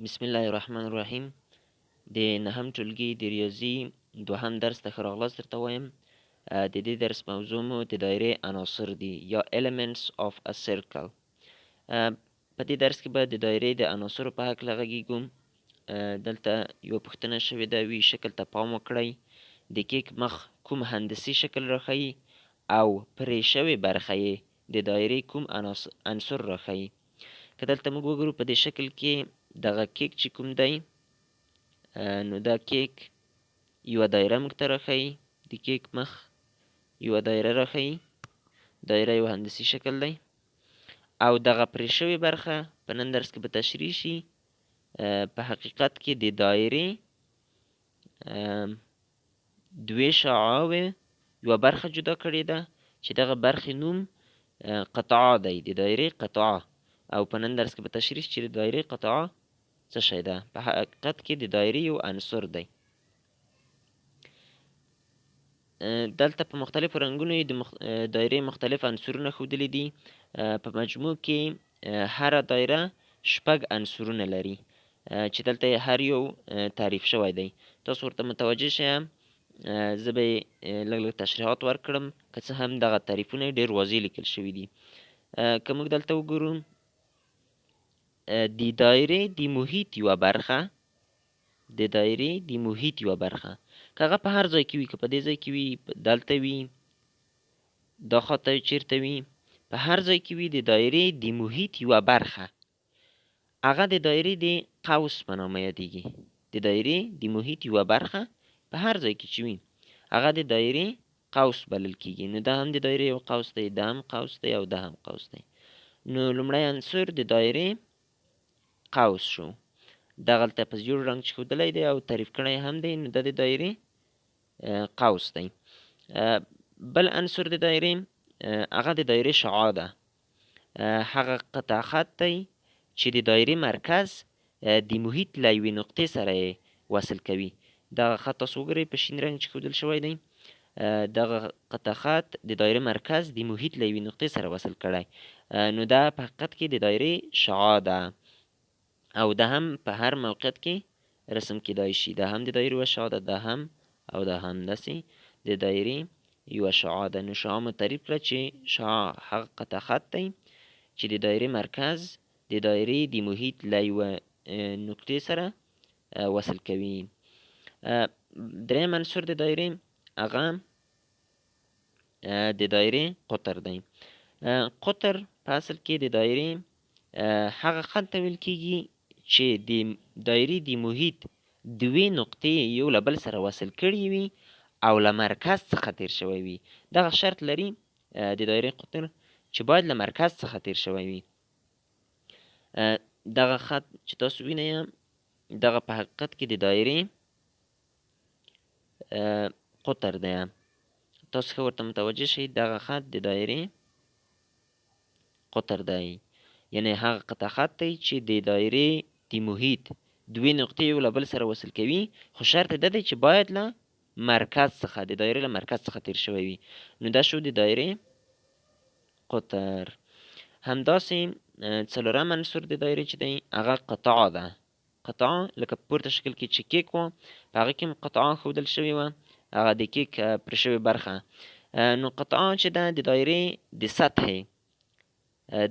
بسم الله الرحمن الرحیم د نهم ټولګي د ریاضي دوهم درس ته ښه راغلاست درته وایم د دې درس موضوع مو د دایرې عناصر دي یا elements of a circle په دې درس کې به د دایرې د عناصرو په هکله غږیږو دلته یوه پوښتنه شوې ده وی شکل ته پام وکړئ د کیک مخ کوم هندسي شکل راښیي او پرې شوې برخه یې د دایرې کوم عنصر راښیي که دلته موږ وګورو په دې شکل کې دغه کیک چې کوم دی نو دا کیک یوه دایره موږ ته راښیي د کیک مخ یوه دایره راښیي دایره یو هندسي شکل دی. او دغه پرې شوې برخه په نن درس کې به تشریح شي. په حقیقت کې د دایرې دوې شعاوې یوه برخه جدا کړې ده چې دغه برخې نوم قطعه دی. د دایرې قطعه. او په نن درس کې به تشریح چې د دایرې قطعه څه شی ده؟ په حقیقت کې د دایرې یو عنصر دی. دلته په مختلفو رنګونو د مخ... دایرې مختلف عنصرونه ښودلي دي. په مجموع کې هره دایره شپږ عنصرونه لري. چې دلته هر یو تعریف شوی دی. تاسو ورته متوجه شئ زه به لږ لږ تشریحات ورکړم که څه هم دغه تعریفونه ډېر واضح لیکل شوي دي. که موږ دلته وګورو د دایرې د محیط یوه برخه د دایرې د محیط یوه برخه که هغه په هر ځای کې وي که په دې ځای کې وي دلته وي دا خواته چیرته وي په هر ځای کې وي د دایرې د محیط یوه برخه هغه د دایرې د قوس په نامه یادیږي د دایرې د محیط یوه برخه په هر ځای کې چې وي هغه د دایرې قوس بلل کیږي نو دا هم د دایرې یو قوس دی دا هم قوس دی او دا هم قوس دی نو لومړی عنصر د دایرې قوس شو. دغلته په زیړ رنګ چې ښودلی دی او تعریف کړی هم دی نو دا د دایرې قوس دی. بل عنصر د دایرې هغه د دایرې شعاع ده. هغه قطع خط دی چې د دایرې مرکز د محیط له یوې نقطې سره یې وصل کوي. دغه خط تاسو وګورئ په شین رنګ چې ښودل شوی دی. دغه قطع خط د دایره مرکز د محیط له یوې نقطې سره وصل کړی. نو دا په حقیقت کې د دایرې شعاع ده او دا هم په هر موقعیت کې رسم کېدای شي. دا هم د دایرې یوه شعاع ده دا هم او دا هم داسې د دایرې یوه شعاع ده نو شعاع مو تعریف کړه چې شعاع هغه قطع خط دی چې د دایرې مرکز د دایرې د محیط له یوه نقطې سره وصل کوي. دریم عنصر د دایرې هغه د دایرې قطر دی. قطر په اصل کې د دایرې هغه خط ته ویل کېږي چې د دایرې د محیط دوې نقطې یو له بل سره وصل کړي وي او له مرکز څخه تیر شوی وي. دغه شرط لري د دایرې قطر چې باید له مرکز څخه تیر شوی وي. دغه خط چې تاسو وینئ دغه په حقیقت کې د دایرې قطر دی. تاسو ښه ورته متوجه شئ دغه خط د دایرې قطر دی. یعنی هغه قطع خط دی چې د دایرې د محیط. دوې نقطې یو له بل سره وصل کوي. خو شرط دا دی چې باید له مرکز څخه د دایرې له مرکز څخه تیر شوی وي. نو دا شو د دایرې قطر. همداسې څلورم عنصر د دایرې چې دی هغه قطعه ده. قطعه لکه پورته شکل کې چې کیک وه په هغه کې هم قطعه ښودل شوې وه. هغه د کیک پرې شوې برخه. نو قطعه چې ده د دایرې د سطحې.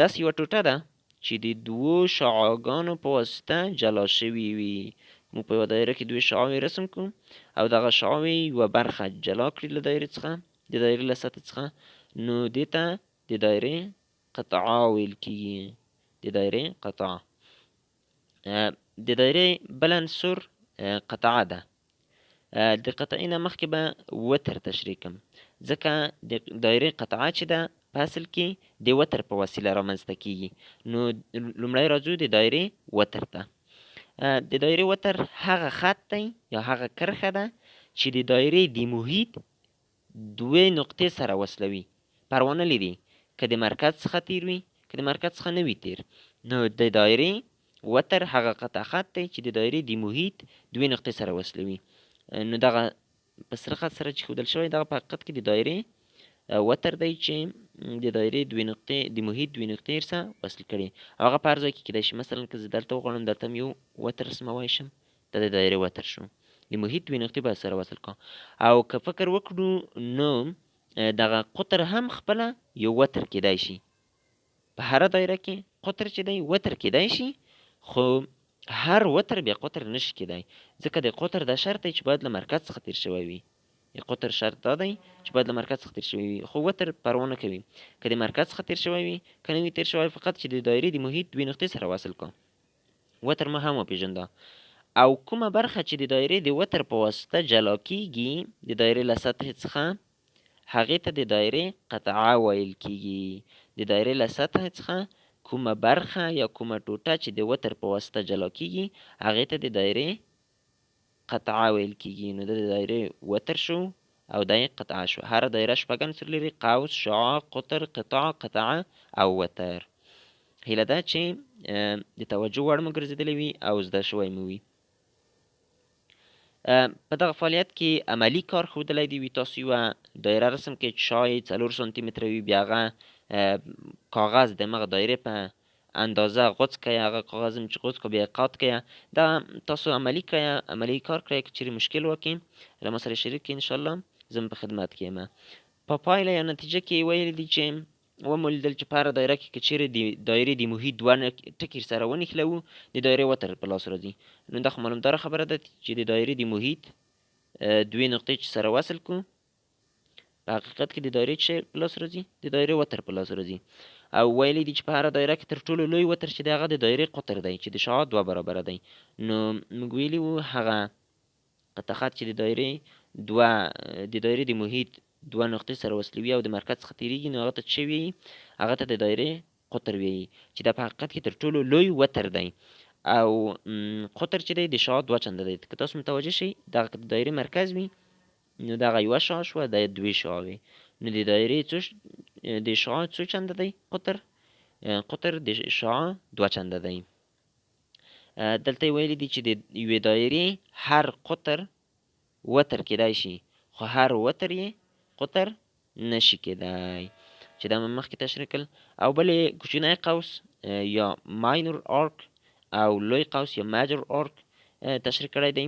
داسې یوه ټوټه ده چې د دوو شعاګانو په واسطه جلا شوي وي موږ په یوه دایره کې دوې شعاوې رسم کړو. او دغه شعاوې یوه برخه جلا کړي له دایرې څخه د دایرې له سطح څخه. نو دې ته د دایرې قطعه ویل کېږي د دایرې قطعه. د دایرې بل عنصر قطعه ده. د قطعې نه مخکې به وتر تشریح کړم ځکه د دایرې قطعه چې ده په اصل کې د وتر په وسیله رامنځته کیږي. نو لومړی راځو د دایرې وتر ته. د دایرې وتر هغه خط دی یا هغه کرښه ده چې د دایرې د محیط دوې نقطې سره وصلوي. پروا نه لري که د مرکز څخه تیر وي که د مرکز څخه نه وي تیر. نو د دایرې وتر هغه قطع خط دی چې د دایرې د محیط دوې نقطې سره وصلوي. نو دغه په سره خط سره چې ښودل شوی دغه په حقیقت کې د دایرې وتر دی چې د دایرې دوې نقطې د محیط دوې نقطې سره وصل کړي. هغه په هر ځای کې کیدای شي. مثلا که زه دلته وغواړم دلته یو وتر رسمولی شم دا د دایرې وتر شو. د محیط دوې نقطې باید سره وصل کړو او که فکر وکړو نو دغه قطر هم خپله یو وتر کیدای شي. په هره دایره کې قطر چې دی وتر کیدای شي. خو هر وتر بیا قطر نشي کیدای ځکه د قطر دا شرط دی چې باید له مرکز څخه تیر شوی وي د قطر شرط دا دی چې باید له مرکز څخه تیر شوی وي. خو وتر پروا نه کوي. که د مرکز څخه تیر شوی وي که نه وي تیر شوی فقط چې د دایرې د محیط دوې نقطې سره وصل کړو وتر مو هم وپېژنده. او کومه برخه چې د دایرې د وتر په واسطه جلا کیږي د دایرې له سطحې څخه هغې ته د دایرې قطعه ویل کیږي د دایرې له سطحې څخه کومه برخه یا کومه ټوټه چې د وتر په واسطه جلا کیږي هغې ته د دایرې قطعه ویل کیږي. نو د دایرې وتر شو او دا قطعه شو. هره دایره شپږ عنصر لري قوس شعاع قطر قطاع قطعه او وتر. هیله ده چې د توجه وړ مو ګرځېدلی وي او زده شوی مو وي. په دغه فعالیت کې عملي کار ښودلی دی وي. تاسو یوه دایره رسم کړئ چې شا یې څلور سانتي متره وي. بیا هغه کاغذ د همغه دایرې په اندازه غوڅ کړئ هغه کاغذ چې غوڅ کړو بیا قات کړئ دا تاسو عملي کړئ عملي کار کړئ که چیرې مشکل وکړي له ما سره شریک کړئ انشاءالله زه په خدمت کې یم. په پایله یا نتیجه کې ویلی دي چې ومو لیدل چې په هره دایره کې که چیرې د دایرې د محیط دوه ټکي سره ونښلوو د دایرې وتر په لاس راځي. نو دا خو معلومداره خبره ده چې د دایرې د محیط دوې نقطې چې سره وصل کړو په حقیقت کې د دایرې چې په لاس راځي د دایرې وتر په لاس راځي او ویلي دي چې په هره دایره کې تر ټولو لوی وتر چې دی هغه د دایرې قطر دی چې د شعاع دوه برابره دی. نو موږ ویلي وو هغه قطع خط چې د دایرې دوه د دایرې د محیط دوه نقطې سره وصلوي او د مرکز څخه تیریږي نو هغه ته څه وایي هغه ته د دایرې قطر وایي چې دا په حقیقت کې تر ټولو لوی وتر دی. او قطر چې دی د شعاع دوه چنده دی. که تاسو متوجه شئ دغه د دایرې مرکز وي نو دغه یوه شعاع شوه دا دوې شعاع وي نو د دایرې څو د شعاع څو چنده دی قطر قطر د شعاع دوه چنده دی دلته ویلي دي چې د یوې دایرې هر قطر وتر کیدای شي خو هر وتر یې قطر نشي کېدای چې دا مخکې تشریح کړل او بلې کوچنی قوس یا ماینور آرک او لوی قوس یا میجر آرک تشریح کړی دی.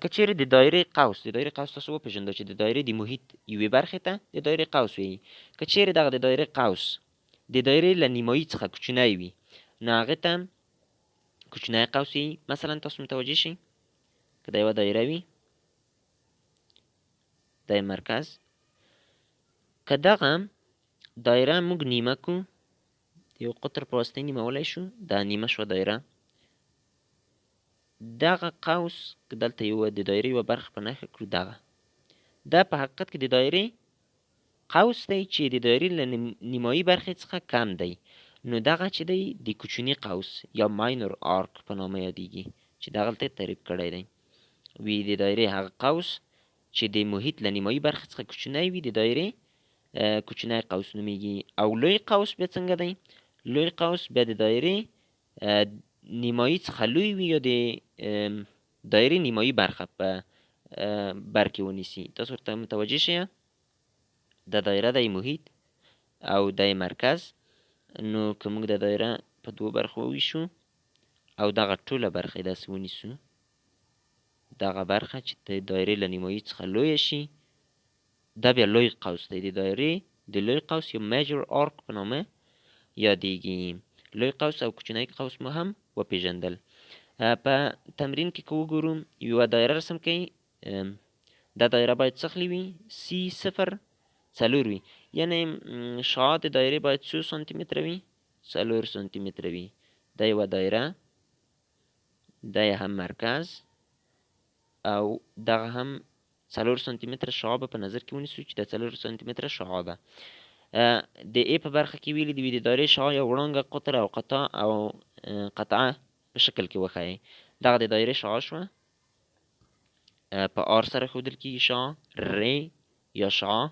که چیرې د دایرې قوس د دایرې قوس تاسو وپېژندل چې د دایرې د محیط یوې برخې ته د دایرې قوس وایي. که چیرې دغه د دایرې قوس د دایرې له نیمایي څخه کوچنی وي نو هغې ته کوچنی قوس وایي. مثلا تاسو متوجه شئ؟ که دا یوه دایره وي دا مرکز. که دغه دایره موږ نیمه کړو یو قطر په واسطه نیمولی شو دا نیمه شوه دایره دغه قوس که دلته یوه د دایرې یوه برخه په نښه کړو دغه. دا په حقیقت کې د دایرې قوس دی چې د دایرې له نیمایي برخې څخه کم دی. نو دغه چې دی د کوچني قوس یا ماینور آرک په نامه یادیږي چې دغلته تعریف کړی دی. وی د دایرې هغه قوس چې د محیط له نیمایي برخې څخه کوچنی وي د دایرې کوچنی قوس نومیږي. او لوی قوس بیا څنګه دی؟ لوی قوس بیا د دایرې نیمایي څخه لوی وي یا د دایرې نیمایي برخه په بر کې ونیسي. تاسو ورته متوجه شئ؟ دا دایره دی محیط او دی مرکز. نو که موږ د دایره په دوو برخو وویشو او دغه ټوله برخه یې داسې ونیسو. دغه برخه چې د دایرې له نیمایي څخه لویه شي دا بیا لوی قوس دی. د دایرې د لوی قوس یو میجر آرک په نامه یادیږي لوی قوس او کوچنی قوس مو هم وپیژندل. په تمرین کې که وګورو یوه دایره رسم کوي دا دایره باید څخلی وي سی صفر څلور وي. یعنی شعاع د دایرې باید څو سانتي متره وي؟ څلور سانتي متره وي. دا یوه دایره دا هم مرکز او دغه هم څلور سانتي متره شعاع به په نظر کې ونیسو چې دا څلور سانتي متره شعاع ده د ای په برخه کې ویلي دي د دایرې شعاع وړانګه قطر او قطع او قطعه په شکل کې وښایي دغه د دایرې شعاع شوه. په آر سره ښودل کېږي شعاع ری یا شعاع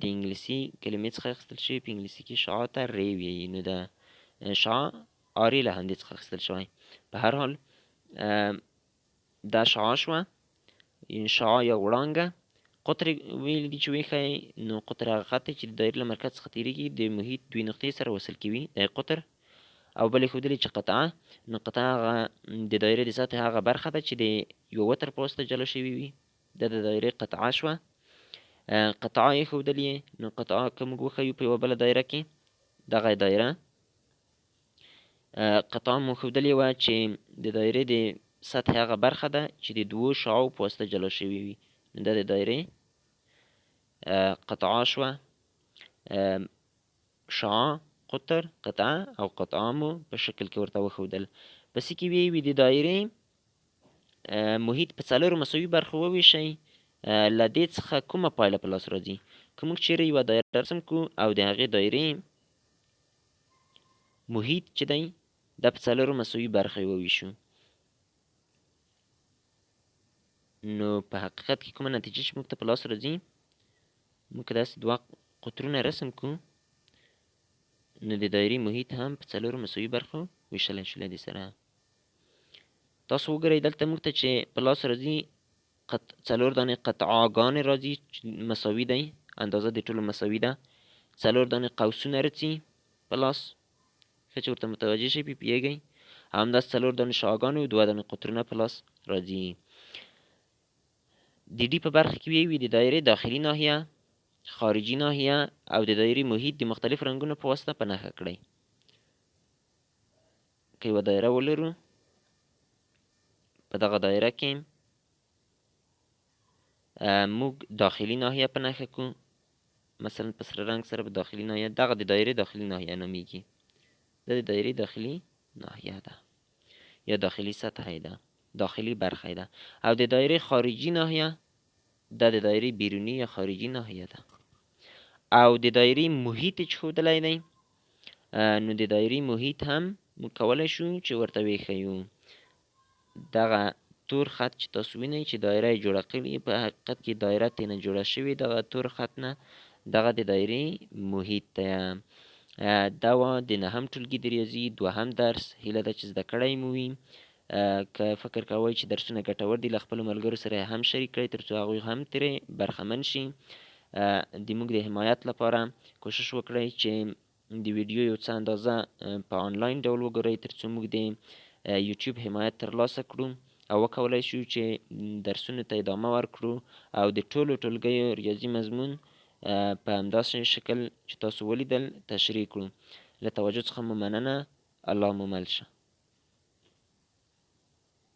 د انګلیسي کلمې څخه اخیستل شوي په انګلیسي کې شعاع ته ری ویي نو د شعاع آري له همدې څخه اخیستل شوی. په هر حال دا شعاع شوه. شعاع یا وړانګه قطر ویل دي چې وښایئ نو قطر هغه خط چې د دایرې له مرکز څخه تېرېږي د محیط دوې نقطې سره وصل کوي دا قطر. او بل یې ښودلې چې قطعه نو قطعه هغه د دایرې د سطحې هغه برخه ده چې د یو وتر په واسطه جلا شوې وي. دا د دایرې قطعه شوه. قطعه یې ښودلې نو قطعه که موږ وښیو په یوه بله دایره کې دغه دایره. قطعه مو ښودلې وه چې د دایرې د سطحې هغه برخه ده چې د دوو شعاعو په واسطه جلا شوې وي نو دا د دایرې قطعه شوه شعاع قطر قطعه او قطعه مو په شکل کې ورته وښودل پسې کې وی د دایرې محیط په څلورو مساوي برخو وویشئ له دې څخه کومه پایله په لاس راځي که موږ چیرې یوه دایره رسم کړو او د هغې دایرې محیط چې دی دا په څلورو مساوي برخې وویشو نو په حقیقت کې کومه نتیجه چې موږ ته په لاس راځي موږ که داسې دوه قطرونه رسم کړو نو د دایرې محیط هم په څلورو مساوي برخو ویشلی شو له دې سره. تاسو وګورئ دلته موږ ته چې په لاس راځي قط... څلور دانې قطعاګانې راځي چې مساوي دی اندازه د ټولو مساوي ده. څلور دانې قوسونه رسي په لاس ښه چې ورته متوجه شئ پې پوهېږئ همداسې څلور دانې شاګانې او دوه دانې قطرونه په لاس راځي د ډي په برخه کې وی د دایرې داخلي ناحیه خارجي ناحیه او د دایرې محیط د مختلف رنګونو په واسطه په نښه کړئ. که یوه دایره ولرو په دغه دایره کې موږ داخلي ناحیه په نښه کړو مثلا په سره رنګ سره په داخلي ناحیه دغه د دایرې داخلي ناحیه نومیږي. دا د دایرې داخلي ناحیه ده یا داخلي سطحه ده داخلي برخه ده. او د دایرې خارجي ناحیه دا د دایرې بیرونی یا خارجي ناحیه ده او د دایرې محیط چې ښودلی دی؟ نو د دایرې محیط هم موږ کولی شو چې ورته وښیو دغه تور خط چې تاسو وینئ چې دایره یې جوړه کړې په حقیقت کې دایره ترېنه جوړه شوې دغه تور خط نه دغه د دایرې محیط دی دا وه د نهم ټولګي د ریاضي دوهم درس هیله ده چې زده کړی مو وي که فکر کوئ چې درسونه ګټور دي له خپلو ملګرو سره هم شریک کړئ تر څو هغوی هم ترې برخمن شي. د موږ د حمایت لپاره کوشش وکړئ چې د ویډیو یو څه اندازه په آنلاین ډول وګورئ تر څو موږ د یوټیوب حمایت ترلاسه کړو او وکولای شو چې درسونو ته ادامه ورکړو او د ټولو ټولګیو ریاضي مضمون په همداسې شکل چې تاسو ولیدل تشریح کړو. له توجه څخه مو مننه. الله مو مل شه